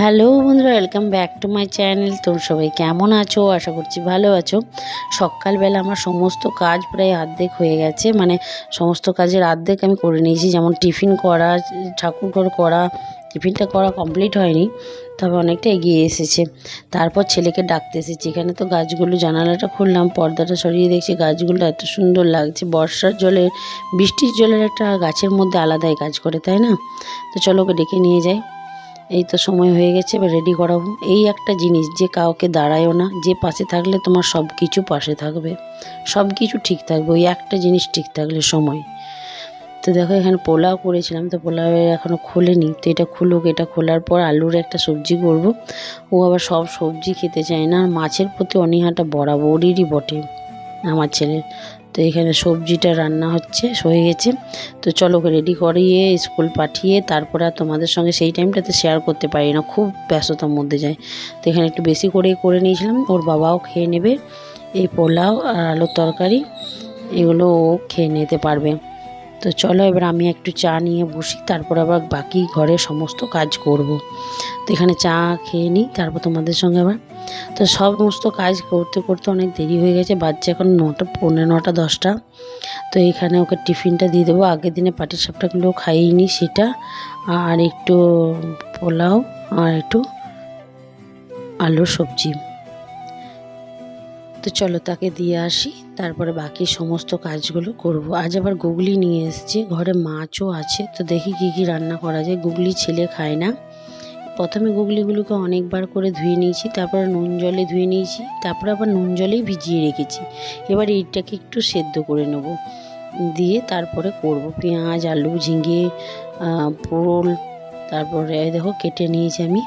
Hello বন্ধুরা welcome back to my channel তোমরা সবাই কেমন আছো? আশা করছি ভালো আছো। সকালবেলা আমার সমস্ত কাজ প্রায় অর্ধেক হয়ে গেছে। মানে সমস্ত কাজের আর্ধেক আমি করে নিয়েছি। যেমন টিফিন করা ঠাকুর ঘর করা, টিফিনটা করা কমপ্লিট হয়নি, তবে অনেকটা এগিয়ে এসেছে। তারপর ছেলেকে ডাকতে এসেছি। এখানে তো গাছগুলো, জানালাটা খুললাম, পর্দাটা সরিয়ে দেখছি গাছগুলো এত সুন্দর লাগছে। বর্ষার জলের বৃষ্টির জলের একটা গাছের মধ্যে আলাদাই কাজ করে, তাই না? তো চলো ওকে ডেকে নিয়ে যাই। এই তো সময় হয়ে গেছে, এবার রেডি করাবো। এই একটা জিনিস, যে কাউকে দাঁড়ায়ও না, যে পাশে থাকলে তোমার সব কিছু পাশে থাকবে। সব কিছু ঠিক থাকবে, ওই একটা জিনিস ঠিক থাকলে সময়। তো দেখো, এখানে পোলাও করেছিলাম, তো পোলাও এখনও খোলেনি। তো এটা খুলুক, এটা খোলার পর আলুর একটা সবজি করব। ও আবার সব সবজি খেতে চায় না, আর মাছের প্রতি অনীহাটা বরাবরই বটে। আমার ছেলের তো এখানে সবজিটা রান্না হচ্ছে, হয়ে গেছে। তো চলো রেডি করিয়ে স্কুল পাঠিয়ে তারপরে আর তোমাদের সঙ্গে সেই টাইমটাতে শেয়ার করতে পারি না, খুব ব্যস্ততার মধ্যে যায়। তো এখানে একটু বেশি করে করে নিয়েছিলাম, ওর বাবাও খেয়ে নেবে। এই পোলাও আর আলুর তরকারি, এগুলো ও খেয়ে নিতে পারবে। তো চলো এবার আমি একটু চা নিয়ে বসি, তারপর আবার বাকি ঘরে সমস্ত কাজ করব। তো এখানে চা খেয়ে নিই, তারপর তোমাদের সঙ্গে আবার। তো সমস্ত কাজ করতে করতে অনেক দেরি হয়ে গেছে বাচ্চা এখন নটা, পৌনে নটা, দশটা। তো এখানে ওকে টিফিনটা দিয়ে দেবো। আগের দিনে পাটির সাপটাগুলো খাইয়ে সেটা, আর একটু পোলাও আর একটু আলুর সবজি। তো চলো তাকে দিয়ে আসি, তারপরে বাকি সমস্ত কাজগুলো করব। আজ আবার গুগলি নিয়ে এসেছি, ঘরে মাছও আছে, তো দেখি কি কি রান্না করা যায়। গুগলি ছেলে খায় না। প্রথমে গুগলিগুলোকে অনেকবার করে ধুয়ে নিয়েছি, তারপরে নুন জলে ধুয়ে নিয়েছি, তারপরে আবার নুন জলেই ভিজিয়ে রেখেছি। এবার এইটাকে একটু সেদ্ধ করে নেব। দিয়ে তারপরে করব পেঁয়াজ, আলু, ঝিঙে পোল তারপরে দেখো কেটে নিয়েছি আমি।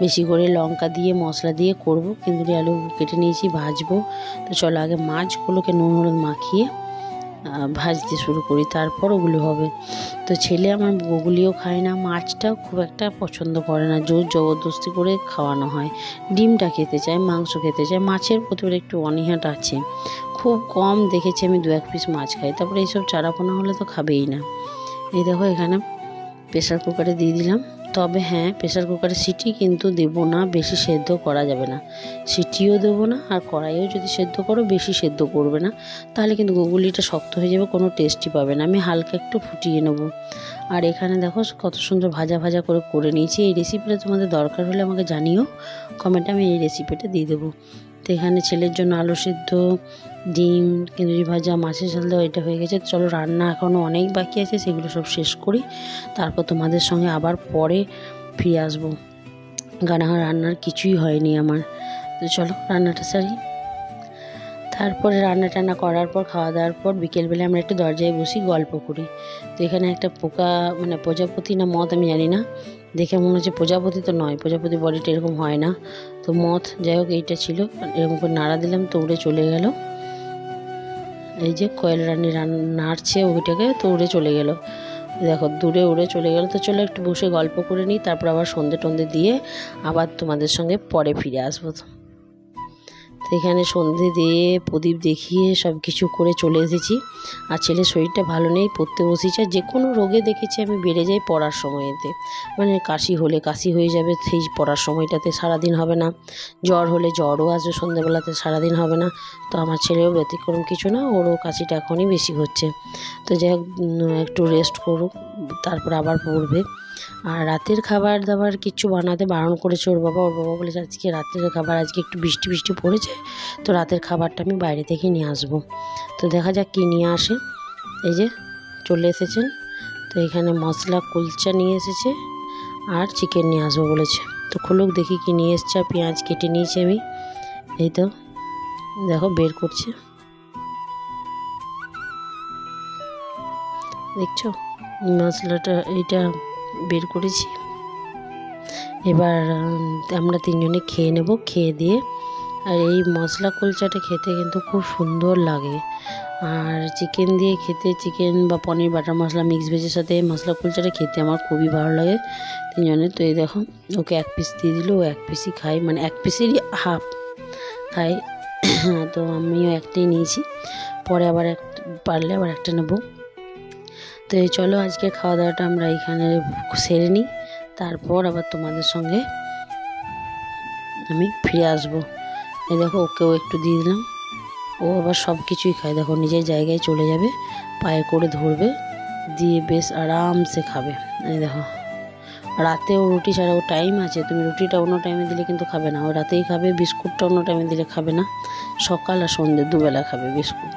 বেশি করে লঙ্কা দিয়ে, মশলা দিয়ে করব। কিন্তু আলু কেটে নিয়েছি, ভাজবো। তো চলো আগে মাছগুলোকে নুন হলুদ মাখিয়ে ভাজতে শুরু করি। তারপর ওগুলো হবে। তো ছেলে আমার ওগুলিও খায় না, মাছটাও খুব একটা পছন্দ করে না। জোর জবরদস্তি করে খাওয়ানো হয়। ডিমটা খেতে চায়, মাংস খেতে চায়। মাছের প্রতি একটু অনীহাট আছে। খুব কম দেখেছি আমি দু এক পিস মাছ খাই। তারপরে এইসব চারাপোনা হলে তো খাবেই না। এই দেখো এখানে প্রেশার কুকারে দিয়ে দিলাম। তবে হ্যাঁ প্রেশার কুকারে সিটি কিন্তু দেবো না, বেশি সেদ্ধ করা যাবে না। সিটিও দেবো না, আর কড়াইও যদি সেদ্ধ করো, বেশি সেদ্ধ করবে না। তাহলে কিন্তু গুগুলিটা শক্ত হয়ে যাবে, কোনো টেস্টই পাবে না। আমি হালকা একটু ফুটিয়ে নেব। আর এখানে দেখো, কত সুন্দর ভাজা ভাজা করে করে নিয়েছি। এই রেসিপিটা তোমাদের দরকার হলে আমাকে জানিও। কমেন্টে আমি এই রেসিপিটা দিয়ে দেবো। তো এখানে ছেলের জন্য আলু সিদ্ধ, ডিম, কেঁদুরি ভাজা, মাছের দেওয়া এটা হয়ে গেছে। চলো, রান্না এখনও অনেক বাকি আছে, সেগুলো সব শেষ করি। তারপর তোমাদের সঙ্গে আবার পরে ফিরে আসব। কারণ রান্নার কিছুই হয়নি আমার। তো চলো, রান্নাটা সারি। তারপরে রান্না টান্না করার পর, খাওয়া দাওয়ার পর বিকেলবেলা আমরা একটু দরজায় বসি, গল্প করি। তো এখানে একটা পোকা মানে প্রজাপতি না মত আমি জানি না। দেখে মনে হচ্ছে প্রজাপতি তো নয়, প্রজাপতি বডিটা এরকম হয় না। তো মথ যাই হোক এইটা ছিল। এরকম করে নাড়া দিলাম তো উড়ে চলে গেল। এই যে কয়েল রানী নাড়ছে ওইটাকে তো উড়ে চলে গেল। দেখো, দূরে উড়ে চলে গেল। তো চলো একটু বসে গল্প করে নিই, তারপর আবার সন্ধে টন্ধে দিয়ে আবার তোমাদের সঙ্গে পরে ফিরে আসব। তো এখানে সন্ধে দিয়ে প্রদীপ দেখিয়ে সব কিছু করে চলে এসেছি। আর ছেলের শরীরটা ভালো নেই, পড়তে বসেছি। আর যে কোনো রোগে দেখেছি আমি বেড়ে যাই পড়ার সময়তে। মানে কাশি হলে কাশি হয়ে যাবে, সেই পড়ার সময়টাতে সারাদিন হবে না। জ্বর হলে জ্বরও আসবে সন্ধ্যেবেলাতে সারাদিন হবে না। তো আমার ছেলেও ব্যতিক্রম কিছু না, ওরও কাশিটা এখনই বেশি হচ্ছে। তো যাই একটু রেস্ট করুক, তারপর আবার পড়বে। আর রাতের খাবার দাবার কিছু বানাতে বারণ করেছে ওর বাবা। ওর বাবা বলেছে, আজকে রাতের খাবার, আজকে একটু বৃষ্টি বৃষ্টি পড়েছে। তো রাতের খাবারটা আমি বাইরে থেকে নিয়ে আসব। তো দেখা যাক কী নিয়ে আসে। এই যে চলে এসেছেন। তো এখানে মশলা কুলচা নিয়ে এসেছে আর চিকেন নিয়ে আসব বলেছে। তো খুলুক, দেখি কি নিয়ে এসছে পেঁয়াজ কেটে নিয়েছি আমি। এই তো, দেখো বের করছে। দেখছ? মশলাটা এইটা বের করেছি। এবার আমরা তিনজনে খেয়ে নেব। খেয়ে দিয়ে আর এই মশলা কুলচাটা খেতে কিন্তু খুব সুন্দর লাগে। আর চিকেন দিয়ে খেতে চিকেন বা পনির বাটার মশলা মিক্স ভেজের সাথে মশলা কুলচাটা খেতে আমার খুবই ভালো লাগে। তিনজনে, তো এই দেখো, ওকে এক পিস দিয়ে দিল, ও এক পিসই খাই মানে এক পিসেরই হাফ খাই তো আমিও একটাই নিয়েছি, পরে আবার এক, পারলে আবার একটা নেব। তো এই চলো আজকে খাওয়া দাওয়াটা আমরা এখানে সেরে নিই, তারপর আবার তোমাদের সঙ্গে আমি ফিরে আসব। এই দেখো, ওকেও একটু দিয়ে দিলাম। ও আবার সব কিছুই খায়। দেখো, নিজের জায়গায় চলে যাবে, পায়ে করে ধরবে, দিয়ে বেশ আরামসে খাবে। এই দেখো, রাতেও রুটি ছাড়া ও টাইম আছে। তুমি রুটিটা অন্য টাইমে দিলে কিন্তু খাবে না। ও রাতেই খাবে, বিস্কুটটা অন্য টাইমে দিলে খাবে না। সকাল আর সন্ধ্যে, দুবেলা খাবে বিস্কুট।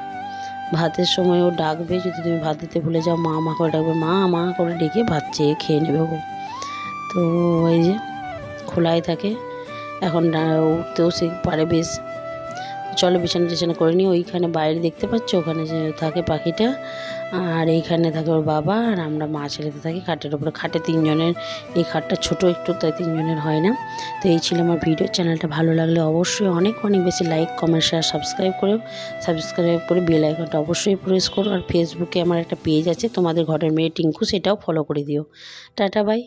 ভাতের সময় ও ডাকবে, যদি তুমি ভাত দিতে ভুলে যাও, মা মা করে ডাকবে, মা মা করে ডেকে ভাত চেয়ে খেয়ে নেবে ও তো এই যে, খোলাই থাকে। এখন উঠতেও সে পারে বেশ। চলো বিছানা টিছানা করে নিই, ওইখানে বাইরে দেখতে পাচ্ছ? ওখানে যে থাকে পাখিটা, আর এইখানে থাকে ওর বাবা, আর আমরা মা ছেলেতে থাকি খাটের উপরে। খাটে তিনজনের, এই খাটটা ছোট একটু, তাই তিনজনের হয় না। তো এই ছিল আমার ভিডিও। চ্যানেলটা ভালো লাগলে অবশ্যই অনেক অনেক বেশি লাইক কমেন্ট শেয়ার সাবস্ক্রাইব করো সাবস্ক্রাইব করে বেল আইকনটা অবশ্যই প্রেস করো। আর ফেসবুকে আমার একটা পেজ আছে, তোমাদের ঘরের মেয়ে টিঙ্কু, সেটাও ফলো করে দিও। Tata bye